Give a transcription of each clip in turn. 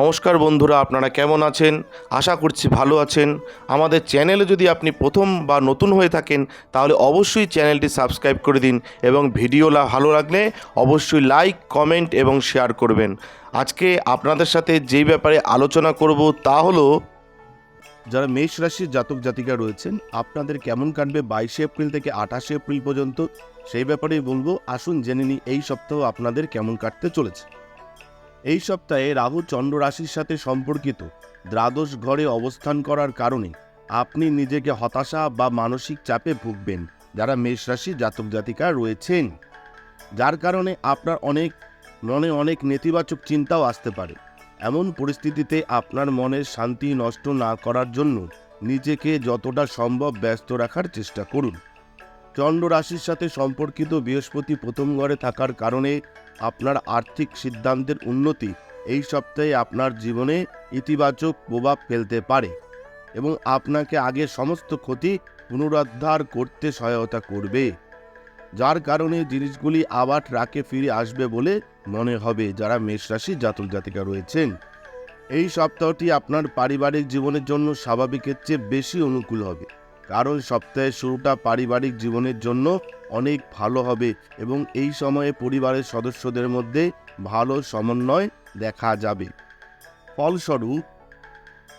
নমস্কার বন্ধুরা, আপনারা কেমন আছেন? আশা করছি ভালো আছেন। আমাদের চ্যানেলে যদি আপনি প্রথম বা নতুন হয়ে থাকেন, তাহলে অবশ্যই চ্যানেলটি সাবস্ক্রাইব করে দিন এবং ভিডিও ভালো লাগলে অবশ্যই লাইক, কমেন্ট এবং শেয়ার করবেন। আজকে আপনাদের সাথে যেই ব্যাপারে আলোচনা করব তা হলো, যারা মেষ রাশির জাতক জাতিকা রয়েছেন, আপনাদের কেমন কাটবে বাইশে এপ্রিল থেকে আঠাশে এপ্রিল পর্যন্ত? সেই ব্যাপারেই বলব, আসুন জেনে নিই এই সপ্তাহ আপনাদের কেমন কাটতে চলেছে। এই সপ্তাহে রাহু চন্দ্র রাশির সাথে সম্পর্কিত দ্বাদশ ঘরে অবস্থান করার কারণে আপনি নিজেকে হতাশা বা মানসিক চাপে ভুগবেন যারা মেষ রাশির জাতক জাতিকা রয়েছেন। যার কারণে আপনার অনেক মনে অনেক নেতিবাচক চিন্তাও আসতে পারে। এমন পরিস্থিতিতে আপনার মনের শান্তি নষ্ট না করার জন্য নিজেকে যতটা সম্ভব ব্যস্ত রাখার চেষ্টা করুন। চন্দ্র রাশির সাথে সম্পর্কিত বৃহস্পতি প্রথম ঘরে থাকার কারণে আপনার আর্থিক সিদ্ধান্তের উন্নতি এই সপ্তাহে আপনার জীবনে ইতিবাচক প্রভাব ফেলতে পারে এবং আপনাকে আগে সমস্ত ক্ষতি পুনরুদ্ধার করতে সহায়তা করবে, যার কারণে জিনিসগুলি আবার ট্রাকে ফিরে আসবে বলে মনে হবে যারা মেষ রাশির জাতক জাতিকা রয়েছেন। এই সপ্তাহটি আপনার পারিবারিক জীবনের জন্য স্বাভাবিকের চেয়ে বেশি অনুকূল হবে। কারণ সপ্তাহের শুরুটা পারিবারিক জীবনের জন্য অনেক ভালো হবে এবং এই সময়ে পরিবারের সদস্যদের মধ্যে ভালো সমন্বয় দেখা যাবে। ফলস্বরূপ,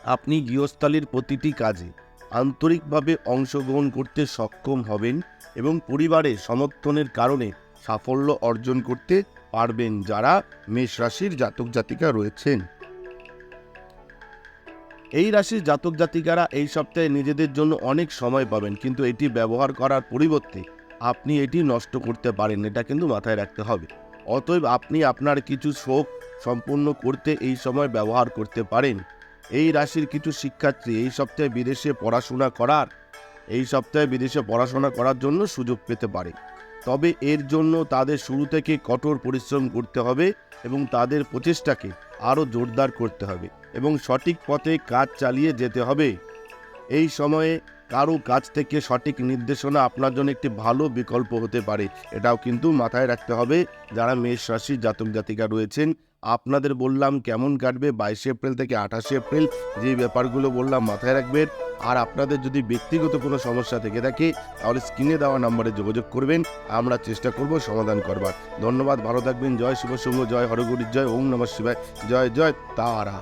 আপনি গৃহস্থালির প্রতিটি কাজে আন্তরিকভাবে অংশগ্রহণ করতে সক্ষম হবেন এবং পরিবারের সমর্থনের কারণে সাফল্য অর্জন করতে পারবেন যারা মেষ রাশির জাতক জাতিকা রয়েছেন। এই রাশির জাতক জাতিকারা এই সপ্তাহে নিজেদের জন্য অনেক সময় পাবেন, কিন্তু এটি ব্যবহার করার পরিবর্তে আপনি এটি নষ্ট করতে পারেন, এটা কিন্তু মাথায় রাখতে হবে। অতএব আপনি আপনার কিছু শোক সম্পূর্ণ করতে এই সময় ব্যবহার করতে পারেন। এই রাশির কিছু শিক্ষার্থী এই সপ্তাহে বিদেশে পড়াশোনা করার, এই সপ্তাহে বিদেশে পড়াশোনা করার জন্য সুযোগ পেতে পারে। তবে এর জন্য তাদের শুরু থেকে কঠোর পরিশ্রম করতে হবে এবং তাদের প্রচেষ্টাকে আরও জোরদার করতে হবে। এবং সঠিক পথে কাজ চালিয়ে যেতে হবে। এই সময়ে কারও কাছ থেকে সঠিক নির্দেশনা আপনার জন্য একটি ভালো বিকল্প হতে পারে। এটাও কিন্তু মাথায় রাখতে হবে। যারা মেষ রাশির জাতক জাতিকা রয়েছেন, আপনাদের বললাম কেমন কাটবে বাইশে এপ্রিল থেকে আঠাশে এপ্রিল, যে ব্যাপারগুলো বললাম মাথায় রাখবেন। আর আপনাদের যদি ব্যক্তিগত কোনো সমস্যা থেকে থাকে, তাহলে স্ক্রিনে দেওয়া নম্বরে যোগাযোগ করবেন। আমরা চেষ্টা করব সমাধান করবার। ধন্যবাদ, ভালো থাকবেন। জয় শিব শুভ জয় হরগুরির জয় ওম নমঃ শিবায়। জয় জয় তারা।